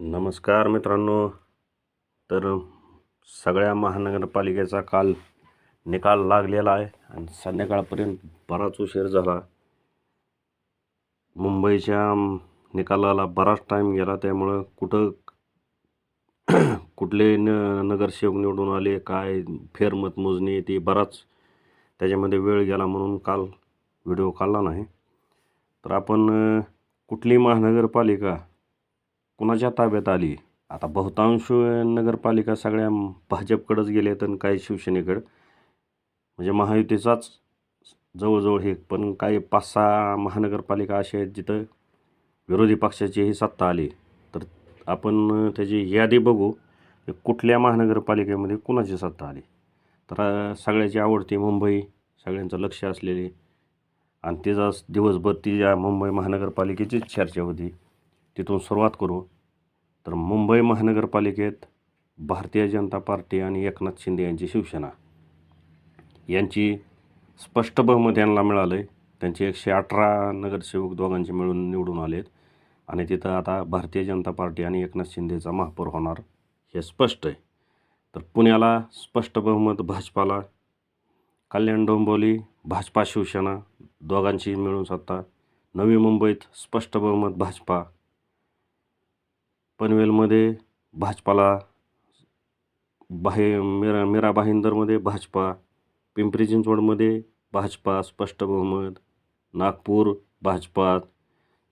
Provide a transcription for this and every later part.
नमस्कार मित्रांनो. तर सगळ्या महानगरपालिकेचा काल निकाल लागलेला आहे आणि संध्याकाळपर्यंत बराच उशीर झाला. मुंबईच्या निकालाला बराच टाईम गेला त्यामुळं कुठं कुठले न नगरसेवक निवडून आले काय फेरमत मोजणी ती बराच त्याच्यामध्ये वेळ गेला म्हणून काल व्हिडिओ काढला नाही. तर आपण कुठली महानगरपालिका कुणाच्या ताब्यात आली? आता बहुतांश नगरपालिका सगळ्या भाजपकडंच गेले तर काही शिवसेनेकडं. म्हणजे महायुतीचाच जवळजवळ हे पण काही पाच सहा महानगरपालिका अशा आहेत जिथं विरोधी पक्षाचीही सत्ता आली. तर आपण त्याची यादी बघू की कुठल्या महानगरपालिकेमध्ये कुणाची सत्ता आली. तर सगळ्याची आवडती मुंबई सगळ्यांचं लक्ष असलेली आणि तिचाच दिवसभर ती मुंबई महानगरपालिकेचीच चर्चा होती. तिथून सुरुवात करू. तर मुंबई महानगरपालिकेत भारतीय जनता पार्टी आणि एकनाथ शिंदे यांची शिवसेना. यांची स्पष्ट बहुमत यांना मिळालं आहे त्यांचे एकशे अठरा नगरसेवक दोघांचे मिळून निवडून आलेत. आणि तिथं आता भारतीय जनता पार्टी आणि एकनाथ शिंदेचा महापौर होणार हे स्पष्ट आहे. तर पुण्याला स्पष्ट बहुमत भाजपाला कल्याण डोंबिवली भाजपा शिवसेना दोघांची मिळून सत्ता नवी मुंबईत स्पष्ट बहुमत भाजपा पनवेलमध्ये भाजपाला बाहे मिरा मीरा भाईंदरमध्ये भाजपा पिंपरी चिंचवडमध्ये भाजपा स्पष्ट बहुमत नागपूर भाजपा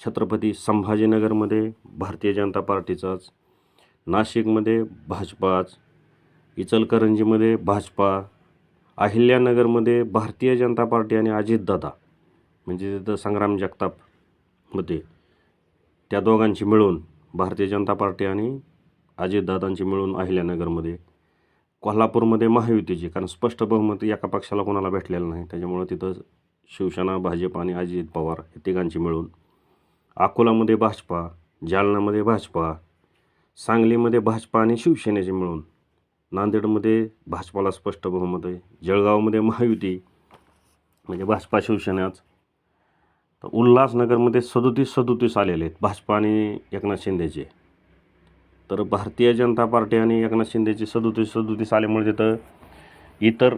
छत्रपती संभाजीनगरमध्ये भारतीय जनता पार्टीचाच नाशिकमध्ये भाजपाच इचलकरंजीमध्ये भाजपा अहिल्यानगरमध्ये भारतीय जनता पार्टी आणि अजितदादा म्हणजे तिथं संग्राम जगताप होते. त्या दोघांची मिळून भारतीय जनता पार्टी आणि अजितदादांची मिळून अहिल्यानगरमध्ये कोल्हापूरमध्ये महायुतीची कारण स्पष्ट बहुमत एका पक्षाला कोणाला भेटलेलं नाही. त्याच्यामुळं तिथं शिवसेना भाजप आणि अजित पवार हे तिघांची मिळून अकोलामध्ये भाजपा जालनामध्ये भाजपा सांगलीमध्ये भाजपा आणि शिवसेनेचे मिळून नांदेडमध्ये भाजपाला स्पष्ट बहुमत आहे. जळगावमध्ये महायुती म्हणजे भाजपा शिवसेनाच. तर उल्हासनगरमध्ये सदोतीस सदोतीस आलेले आहेत. भाजपा आणि एकनाथ शिंदेचे. तर भारतीय जनता पार्टी आणि एकनाथ शिंदेची सदोतीस सदोतीस आल्यामुळे तिथं इतर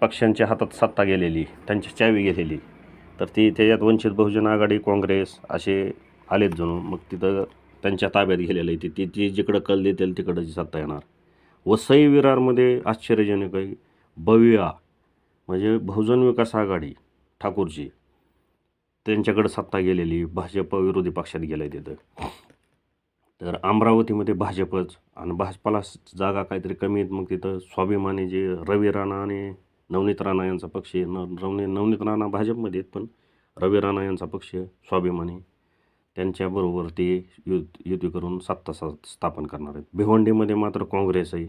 पक्षांच्या हातात सत्ता गेलेली त्यांची चावी गेलेली. तर ती त्याच्यात वंचित बहुजन आघाडी काँग्रेस असे आलेत जणू. मग तिथं त्यांच्या ताब्यात गेलेलं आहे. ती ती ती जिकडं कल देतील तिकडंची सत्ता येणार. वसई विरारमध्ये आश्चर्यजनक आहे. बविया म्हणजे बहुजन विकास आघाडी ठाकूरची त्यांच्याकडं सत्ता गेलेली भाजप विरोधी पक्षात गेलं आहे तिथं. तर अमरावतीमध्ये भाजपच आणि भाजपाला जागा काहीतरी कमी आहेत मग तिथं स्वाभिमानी जे रवी राणा आणि नवनीत राणा यांचा पक्ष आहे. न रवनी नवनीत राणा भाजपमध्ये आहेत पण रवी राणा यांचा पक्ष स्वाभिमानी. त्यांच्याबरोबर ते यु युती करून सत्ता सा स्थापन करणार आहेत. भिवंडीमध्ये मात्र काँग्रेस आहे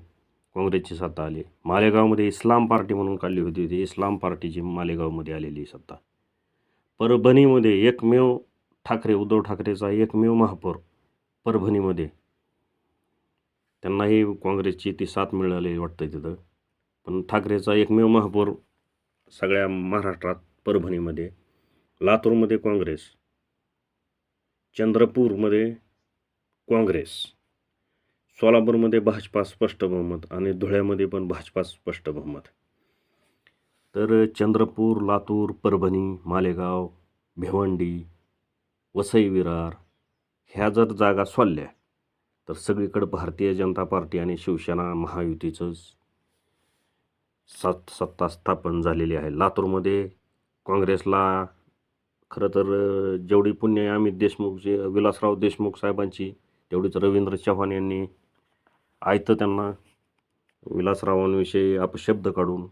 काँग्रेसची सत्ता आली. मालेगावमध्ये इस्लाम पार्टी म्हणून काढली होती ती इस्लाम पार्टीची मालेगावमध्ये आलेली सत्ता. परभणीमध्ये एकमेव ठाकरे उद्धव ठाकरेचा एकमेव महापौर परभणीमध्ये. त्यांनाही काँग्रेसची ती साथ मिळाली वाटतं तिथं. पण ठाकरेचा एकमेव महापौर सगळ्या महाराष्ट्रात परभणीमध्ये. लातूरमध्ये काँग्रेस. चंद्रपूरमध्ये काँग्रेस. सोलापूरमध्ये भाजपा स्पष्ट बहुमत आणि धुळ्यामध्ये पण भाजपा स्पष्ट बहुमत. तर चंद्रपूर लातूर परभणी मालेगाव भिवंडी वसई विरार ह्या जर जागा सोडल्या तर सगळीकडं भारतीय जनता पार्टी आणि शिवसेना महायुतीचंच सत सत्ता स्थापन झालेली आहे. लातूरमध्ये काँग्रेसला खरं तर जेवढी पुण्य आहे अमित देशमुख जे विलासराव देशमुख साहेबांची तेवढीच रवींद्र चव्हाण यांनी आयतं त्यांना. विलासरावांविषयी अपशब्द काढून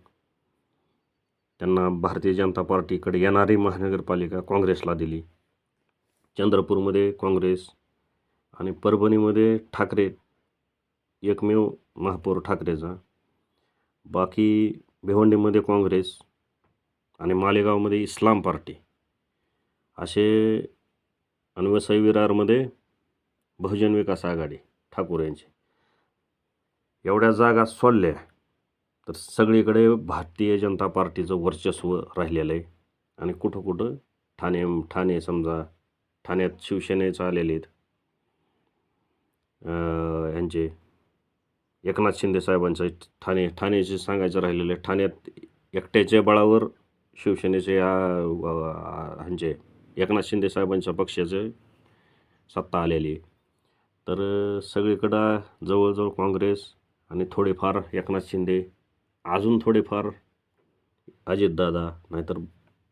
त्यांना भारतीय जनता पार्टीकडे येणारी महानगरपालिका काँग्रेसला दिली. चंद्रपूरमध्ये काँग्रेस आणि परभणीमध्ये ठाकरे एकमेव महापौर ठाकरेचा. बाकी भिवंडीमध्ये काँग्रेस आणि मालेगावमध्ये इस्लाम पार्टी. असे आणि वसई विरारमध्ये बहुजन विकास आघाडी ठाकूर यांची. एवढ्या जागा सोडल्या. तर सगळीकडे भारतीय जनता पार्टीचं वर्चस्व राहिलेलं आहे. आणि कुठं कुठं ठाणे ठाणे समजा ठाण्यात शिवसेनेचं आलेले आहेत. यांचे एकनाथ शिंदे साहेबांचं ठाणे ठाण्याचे सांगायचं राहिलेलं आहे. ठाण्यात एकट्याच्या बळावर शिवसेनेचे ह्यांचे एकनाथ शिंदे साहेबांच्या पक्षाचे सत्ता आलेली आहे. तर सगळीकडं जवळजवळ काँग्रेस आणि थोडेफार एकनाथ शिंदे अजून थोडेफार अजितदादा नाहीतर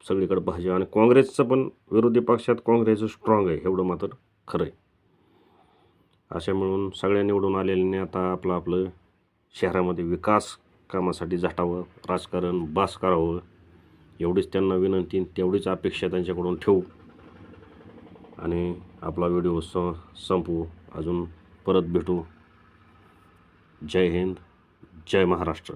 सगळीकडे भाजप आणि काँग्रेसचं पण विरोधी पक्षात काँग्रेस स्ट्रॉंग आहे एवढं मात्र खरं आहे. अशा मिळून सगळ्या निवडून आलेल्यांनी आता आपलं आपलं शहरामध्ये विकास कामासाठी झटावं राजकारण बास करावं एवढीच त्यांना विनंती तेवढीच अपेक्षा त्यांच्याकडून ठेवू. आणि आपला व्हिडिओ स संपवू अजून परत भेटू. जय हिंद जय महाराष्ट्र.